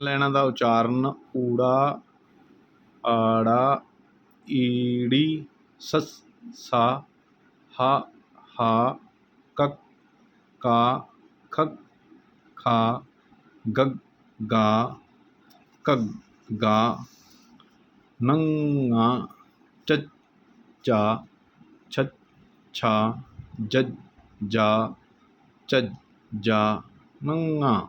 ਲੈਣਾ ਦਾ ਉਚਾਰਨ ਊੜਾ, ਆੜਾ, ਈੜੀ, ਸੱਸਾ ਹਾ ਹਾ, ਕਕ, ਕਾ ਖਕ ਖਾ, ਗੱਗ, ਗਾ, ਘੱਗਾ ਨੰਗਾ ਚੱਚਾ ਛੱਛਾ ਜੱਜਾ ਝੱਜਾ ਨੰਗਾ।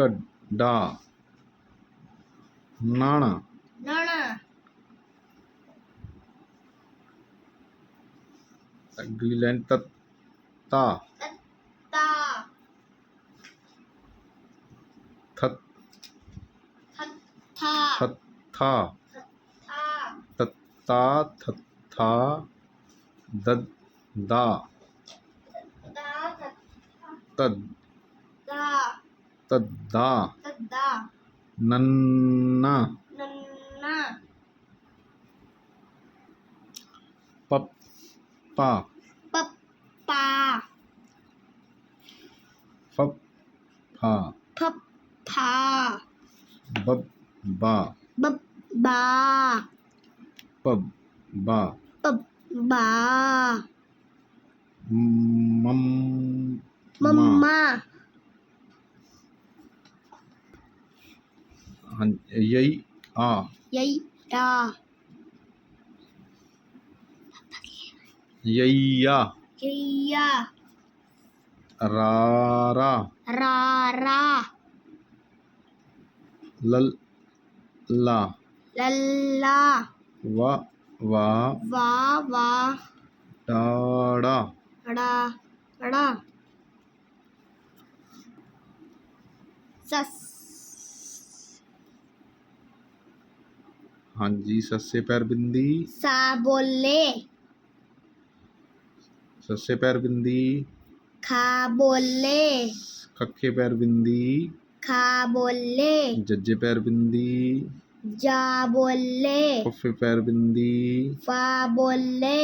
टड्डा नाना नाना अगली लाइन तत्ता। थत्था। तत्ता थत्था। दद्दा। ತದ್ದ ತದ್ದ ನನ್ನ ನನ್ನ ಪಪ್ಪ ಪಪ್ಪ ಫಪ್ಪ ಫಪ್ಪ ಬಬ್ಬ ಬಬ್ಬ ಪಬ್ಬ ಪಬ್ಬ ಮಮ್ಮ ಮಮ್ಮ எய் ஆ எய் டா எய்யா எய்யா ராரா ராரா லல் சஸ் हाँ जी सस्से पैर बिंदी? सा बोले सस्से पैर बिंदी? खा बोले खखे पैर बिंदी? खा बोले जज्जे पैर बिंदी? जा बोले फे पैर बिंदी फा बोले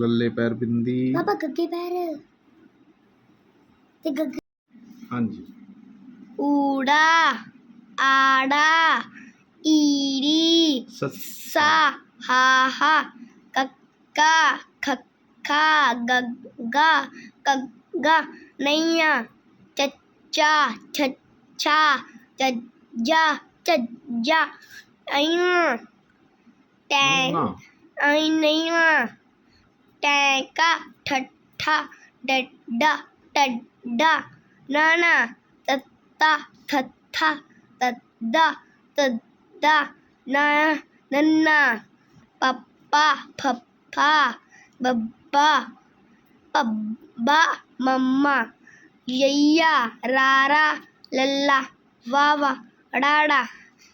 लल्ले पैर बिंदी? पापा कक्के पैर ते हाँ जी। उड़ा आड़ा ईरी सा हा हा कक्का खक्का गग्गा कग्गा नैया चच्चा छच्छा चज्जा चज्जा अया टै आई नैया टैका ठट्ठा डड्डा टड्डा नाना तत्ता थत्था तद्दा तद्दा, ना नन्ना पप्पा फप्पा बब्बा, पब्बा, मम्मा यैया रारा, लल्ला, वावा डाड़ा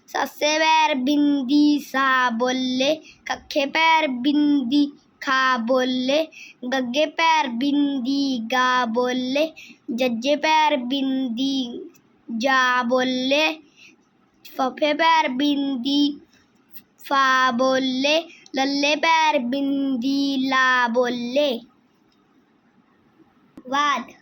सस्से पैर बिंदी सा बोले कखे पैर बिंदी खा बोले गग्गे पैर बिंदी गा बोले जज्जे पैर बिंदी जा बोले फफे पैर बिंदी फा बोले लल्ले पैर बिंदी ला बोले वाद